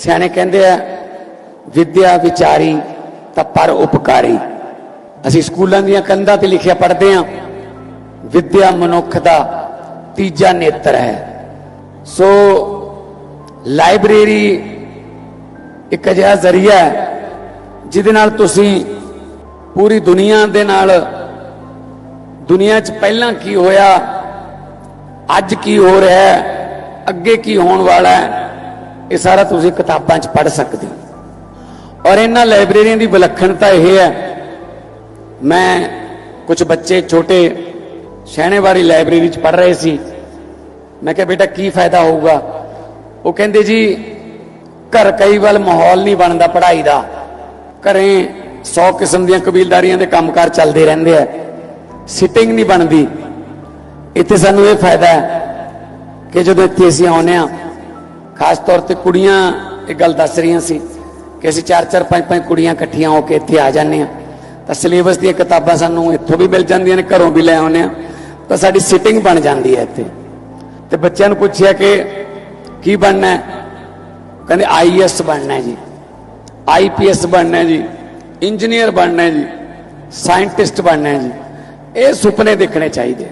ਸਿਆਣੇ ਕਹਿੰਦੇ ਆ, ਵਿਦਿਆ ਵਿਚਾਰੀ ਤਾਂ ਪਰ ਉਪਕਾਰੀ। ਅਸੀਂ ਸਕੂਲਾਂ ਦੀਆਂ ਕੰਧਾਂ ਤੇ ਲਿਖਿਆ ਪੜ੍ਹਦੇ ਆ ਵਿਦਿਆ ਮਨੁੱਖ ਦਾ ਤੀਜਾ ਨੇਤਰ ਹੈ। ਸੋ ਲਾਇਬ੍ਰੇਰੀ ਇੱਕ ਅਜਿਹਾ ਜ਼ਰੀਆ ਹੈ, ਜਿਹਦੇ ਨਾਲ ਤੁਸੀਂ ਪੂਰੀ ਦੁਨੀਆ ਦੇ ਨਾਲ, ਦੁਨੀਆ 'ਚ ਪਹਿਲਾਂ ਕੀ ਹੋਇਆ, ਅੱਜ ਕੀ ਹੋ ਰਿਹਾ ਹੈ ਅੱਗੇ ਕੀ ਹੋਣ ਵਾਲਾ ਹੈ ਇਹ ਸਾਰਾ ਤੁਸੀਂ ਕਿਤਾਬਾਂ 'ਚ ਪੜ੍ਹ ਸਕਦੇ ਹੋ। ਔਰ ਇਹਨਾਂ ਲਾਇਬ੍ਰੇਰੀਆਂ ਦੀ ਵਿਲੱਖਣਤਾ ਇਹ ਹੈ, ਮੈਂ ਕੁਝ ਬੱਚੇ ਛੋਟੇ ਸ਼ਹਿਣੇਵਾੜੀ ਲਾਇਬ੍ਰੇਰੀ 'ਚ ਪੜ੍ਹ ਰਹੇ ਸੀ। ਮੈਂ ਕਿਹਾ, ਬੇਟਾ ਕੀ ਫਾਇਦਾ ਹੋਊਗਾ? ਉਹ ਕਹਿੰਦੇ ਜੀ, ਘਰ ਕਈ ਵਾਰ ਮਾਹੌਲ ਨਹੀਂ ਬਣਦਾ ਪੜ੍ਹਾਈ ਦਾ। ਘਰੇ 100 ਕਿਸਮ ਦੀਆਂ ਕਬੀਲਦਾਰੀਆਂ ਦੇ ਕੰਮਕਾਰ ਚੱਲਦੇ ਰਹਿੰਦੇ ਆ। ਸਿਟਿੰਗ ਨਹੀਂ ਬਣਦੀ। ਇੱਥੇ ਸਾਨੂੰ ਇਹ ਫਾਇਦਾ ਹੈ ਕਿ ਜਦੋਂ ਇੱਥੇ ਅਸੀਂ ਆਉਂਦੇ ਆ ਖਾਸ ਤੌਰ ਤੇ ਕੁੜੀਆਂ ਇਹ ਗੱਲ ਦੱਸ ਰਹੀਆਂ ਸੀ ਕਿ ਅਸੀਂ ਚਾਰ ਚਾਰ ਪੰਜ ਪੰਜ ਕੁੜੀਆਂ ਇਕੱਠੀਆਂ ਹੋ ਕੇ ਇੱਥੇ ਆ ਜਾਂਦੇ ਆ ਤਾਂ ਸਿਲੇਬਸ ਦੀਆਂ ਕਿਤਾਬਾਂ ਸਾਨੂੰ ਇੱਥੋਂ ਵੀ ਮਿਲ ਜਾਂਦੀਆਂ ਨੇ, ਘਰੋਂ ਵੀ ਲੈ ਆਉਂਦੇ ਆ ਤਾਂ ਸਾਡੀ ਸਿਟਿੰਗ ਬਣ ਜਾਂਦੀ ਹੈ ਇੱਥੇ। ਤੇ ਬੱਚਿਆਂ ਨੂੰ ਪੁੱਛਿਆ ਕਿ ਕੀ ਬਣਨਾ ਹੈ? ਕਹਿੰਦੇ ਆਈਐਸ ਬਣਨਾ ਹੈ ਜੀ। ਆਈਪੀਐਸ ਬਣਨਾ ਹੈ ਜੀ। ਇੰਜੀਨੀਅਰ ਬਣਨਾ ਹੈ ਜੀ। ਸਾਇੰਟਿਸਟ ਬਣਨਾ ਹੈ ਜੀ। ਇਹ ਸੁਪਨੇ ਦੇਖਣੇ ਚਾਹੀਦੇ